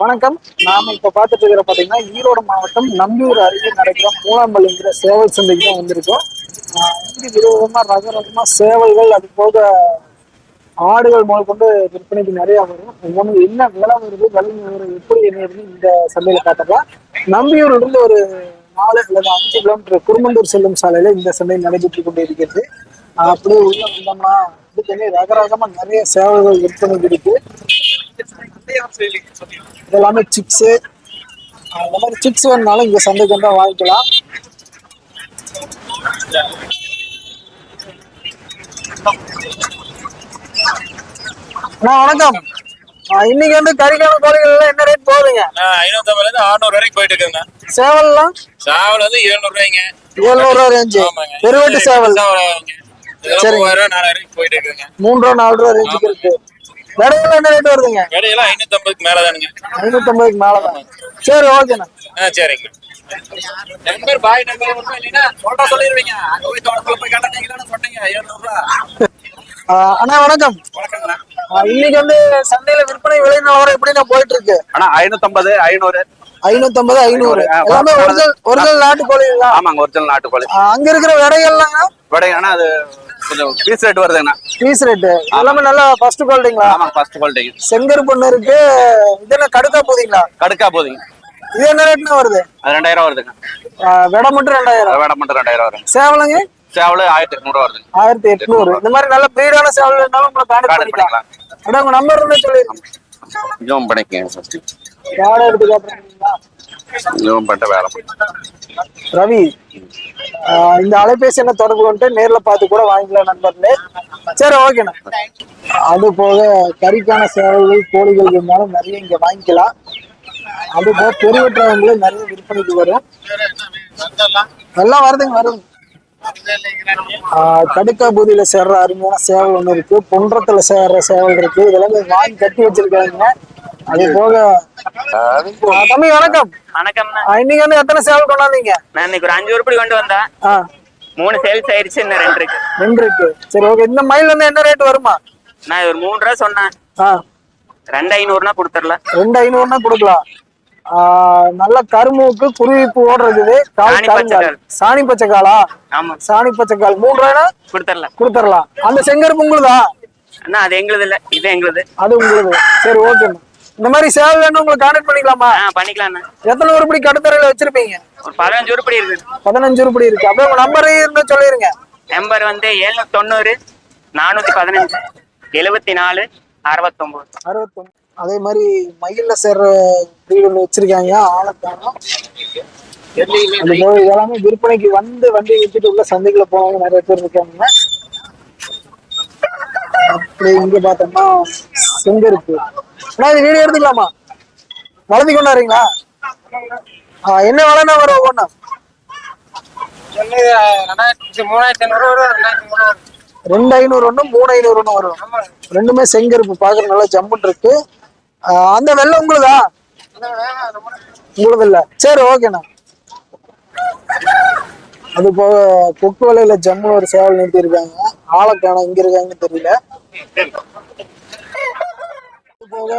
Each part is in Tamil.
வணக்கம். நாம இப்ப பாத்துட்டு இருக்கிற பாத்தீங்கன்னா ஈரோடு மாவட்டம் நம்பியூர் அருகே நடக்கிற மூலாம்பள்ளிங்கிற சேவல் சந்தைக்கு தான் வந்திருக்கோம். ஆஹ் விதவிதமா ரக ரகமா சேவல்கள் அது போக ஆடுகள் முதல் கொண்டு விற்பனைக்கு நிறைய வரும். ஒவ்வொன்று என்ன விலை வருது விலை வருது எப்படி என்ன இந்த சந்தையில பார்த்தப்ப நம்பியூர்ல இருந்து ஒரு நாலு அல்லது அஞ்சு கிலோமீட்டர் குருமந்தூர் செல்லும் சாலையில இந்த சந்தை நடைபெற்று கொண்டு இருக்கிறது. அப்படியே உள்ள வந்தோம்னா இதுக்கு ரகரகமா நிறைய சேவல்கள் விற்பனைக்கு இருக்கு இதெல்லாமே சிப்ஸு அந்த மாதிரி சிப்ஸ் வேணுனாலும் இங்க சந்தைக்கு வந்தா வாங்கிக்கலாம். வணக்கம். இன்னைக்கு வந்து கறிக்கான கோழிகள் எல்லாம் என்ன ரேட் போகுதுங்க? ஐநூத்தி இருந்து அறுநூறு வரைக்கும் போயிட்டு இருக்குங்க சேவல்லாம்? சாவல் வந்து எழுநூறு ரூபாய்ங்க. ஏழ்நூறு ரூபா ரேஞ்சு பெருவெட்டு சேவல். சாவல் வரைக்கும் போயிட்டு இருக்குங்க. மூணு ரூபா நாலு ரூபா ரேஞ்சுக்கு இருக்கு. விடையெல்லாம் என்ன ரேட் வருதுங்க? இடையெல்லாம் ஐநூத்தி ஐம்பதுக்கு மேலதானுங்க. ஐநூத்தம்பதுக்கு மேலதான் சரி ஓகேண்ணா ஆ சரிங்க. நம்பர் பாய் நம்பர் ஒன்றும் இல்லைன்னா சொல்றா சொல்லிடுவீங்க அங்க போய் தோட்டத்துல போய் கேட்டா நீங்க தானே சொன்னீங்க ரூபா அண்ணா வணக்கம். இன்னைக்கு வந்து சந்தையில விற்பனை விலை நிலவரம் எப்படிண்ணா போயிட்டு இருக்கு ஆனா ஐநூத்தம்பது ஐநூறு. ஐநூத்தம்பது ஐநூறு. எல்லாமே ஒரிஜினல் ஒரிஜினல் நாட்டுக்கோழிங்களா ஆமாங்க ஒரிஜினல் நாட்டுக்கோழி. அங்க இருக்கிற விடைகள்லாம் விடை ஆனா அது கொஞ்சம் பீஸ் ரேட் வருதுங்கண்ணா. பீஸ் ரேட்டு எல்லாமே நல்லா ஃபர்ஸ்ட் குவாலிட்டிங்களா ஆமாங்க ஃபர்ஸ்ட் குவாலிட்டிங்க செங்கர் பொண்ணு இருக்கு. இது என்ன கடுக்கா போதீங்களா? கடுக்கா போதுங்க. இது என்ன ரேட்னா வருது? அது ரெண்டாயிரம் வருதுங்க. விடை மட்டும் ரெண்டாயிரம். வேடம் மட்டும் ரெண்டாயிரம் வருங்க சேவலுங்க? சேவல் ஆயிரத்தி எட்நூறு வருதுங்க. ஆயிரத்தி எட்நூறு. இந்த மாதிரி நல்ல பிரீடான சேவல் வேணாலும் உங்களை கான்டாக்ட் பண்ணிக்கலாம். அட உங்க நம்பர் இருந்தா சொல்லிருங்க. ஜோம் பண்ணிக்கங்க ஃபர்ஸ்ட் யாரை எடுத்து காட்டுறீங்களா ஜோம் பண்ணிட்டு வேலை ரவி. இந்த அலைபேசி என்ன தொடர்பு கொண்டு நேர்ல பார்த்து கூட வாங்கிக்கலாம் நண்பர்களே. சரி ஓகேண்ணா அது போக கறிக்கான சேவைகள் கோழிகள் இருந்தாலும் நிறைய இங்க வாங்கிக்கலாம். அது போக பெருவற்றவங்களும் நிறைய விற்பனைக்கு வரும். எல்லாம் வருதுங்க வருது கடுக்கா பூதியில சேர்ற அருமையான சேவல் ஒண்ணு இருக்கு. பொன்றத்துல சேர்ற சேவல் இருக்கு. இதெல்லாம் வாங்கி கட்டி வச்சிருக்காங்க. அது போக தம்பி வணக்கம். வணக்கம்ண்ணா. ஆஹ் இன்னைக்கு வந்து எத்தனை சேவல் கொண்டாந்தீங்க? நான் இன்னைக்கு ஒரு அஞ்சு உருப்படி கொண்டு வந்தேன். மூணு சேல்ஸ் ஆயிடுச்சு இன்னும் ரெண்டு இருக்கு. ரெண்டு இருக்கு சரி ஓகே. இந்த மயில் வந்து என்ன ரேட் வருமா? நான் ஒரு மூணு ரூபா சொன்னேன். ரெண்டு ஐநூறுனா கொடுத்துடல. ரெண்டு ஐநூறுனா கொடுக்கலாம். நல்ல கரும்புக்கு குருவிப்பு ஓடுறது கால் சாணி கருங்கால். சாணி பச்சைக்காலா ஆமா. சாணி பச்சைக்கால் மூணு ரூபாய்னா? கொடுத்துடல. கொடுத்துடலாம். அந்த செங்கருப்பு உங்களுதா? அண்ணா அது எங்களுது இல்ல இது எங்களுது. அது உங்களுக்கு சரி ஓகே இந்த மாதிரி சேவல் வேணும் உங்களுக்கு கான்டாக்ட் பண்ணிக்கலாமா? ஆ பண்ணிக்கலாம்ண்ணா. எத்தனை உருப்படி கடுத்தரையில வச்சிருப்பீங்க? ஒரு பதினஞ்சு உருப்படி இருக்குது பதினஞ்சு உருப்படி இருக்கு. அப்படியே உங்க நம்பர் இருந்தா சொல்லிருங்க. நம்பர் வந்து எழுநூத்தி தொண்ணூறு நானூத்தி பதினஞ்சு எழுபத்தி நாலு அறுபத்தொன்பது அறுபத்தொன்னு அதே மாதிரி மயில்ல சேர்ற breed ஒண்ணு வச்சிருக்காங்க போக இதெல்லாமே விற்பனைக்கு வந்து வண்டி வித்துட்டு உள்ள சந்தைக்குள்ள போனவங்க நிறைய பேர் இருக்காங்க. அப்படி இங்க பார்த்தோம்னா செங்கருக்கு அண்ணா இது வீடியோ எடுத்துக்கலாமா? வளர்த்தி கொண்டாடுறீங்களா? ஆ, என்ன விலைன்னா வரும் ஒவ்வொன்றா ரெண்டு ஐநூறு ஒண்ணு மூணு ஐநூறு ஒண்ணு வரும். ரெண்டுமே செங்கருப்பு பாக்குற நல்லா ஜம்முன் இருக்கு. அந்த வெள்ளை உங்களுதா? உங்களுது இல்ல. சரி ஓகேண்ணா. அது போக கொக்கு வலையில ஜம்மு ஒரு சேவல் நிறுத்தி இருக்காங்க ஆளக்கான இங்க இருக்காங்கன்னு தெரியல. போக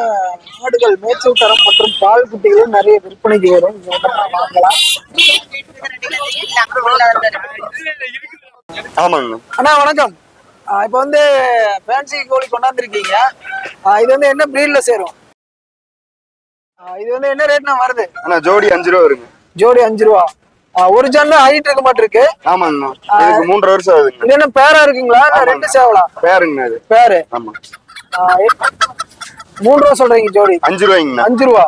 ஆடுகள் மேய்ச்சல் தரம் மற்றும் பால் குட்டிகளும் நிறைய விற்பனைக்கு வரும். வாங்கலாம். ஆமாங்க. அண்ணா வணக்கம். இப்போ வந்து ஃபேன்சி கோழி கொண்டாந்துருக்கீங்க. இது வந்து என்ன ப்ரீட்ல சேரும்? இது வந்து என்ன ரேட்னா வருது? ஆனா ஜோடி அஞ்சு ரூபா வருங்க. ஜோடி அஞ்சு ரூபா. ஆ, ஒரு ஜன்னு ஹைட் இருக்க மாட்டிருக்கு. ஆமாங்கண்ணா. இதுக்கு மூன்றரை வருஷம் ஆகுதுங்க இது என்ன பேரா இருக்குங்களா? ரெண்டு சேவலா? பேருங்கண்ணா இது. பேரு. ஆமா. மூணு ரூபா சொல்றீங்க ஜோடி. அஞ்சு ரூபாய்ங்கண்ணா அஞ்சு ரூபா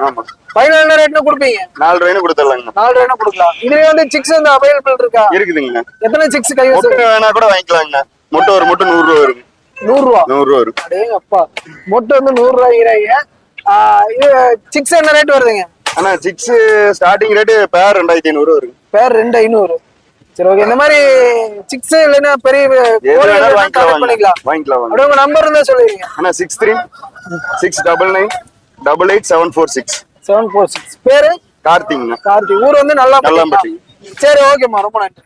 ஃபைனல் என்ன ரேட்னு கொடுப்பீங்க. நாலு ரூபாய்னு கொடுத்துடலாங்கண்ணா. நாலு ரூபா கொடுக்கலாம். இதுல வந்து சிக்ஸ் வந்து அவைலபிள் இருக்கா? இருக்குதுங்கண்ணா. எத்தனை சிக்ஸ் கை முட்டை வேணா கூட வாங்கிக்கலாங்கண்ணா. முட்டை ஒரு முட்டை நூறு ரூபா வருங்க நூறு ரூபா நூறு ரூபா வரும். அடேங்க அப்பா மொட்டை வந்து நூறு ரூபாய்ங்கிறாங்க இது சிக்ஸ் என்ன ரேட் வருதுங்க? ஆனா சிக்ஸ் ஸ்டார்டிங் ரேட்டு பேர் ரெண்டாயிரத்தி ஐநூறு வருங்க பேர் ரெண்டு ஐநூறு. சரி ஓகே இந்த மாதிரி சிக்ஸ் இல்லைன்னா பெரிய பண்ணிக்கலாம் வாங்க. வாங்கிக்கலாம் வாங்க. அப்படியே உங்க நம்பர் இருந்தா சொல்லிருங்க ஆனா six three six double nine double eight seven four six seven four six பேரு? கார்த்திங்ண்ணா கார்த்திக். ஊர் வந்து நல்லா நல்லாம்பட்டி. சரி ஓகேம்மா ரொம்ப நன்றி.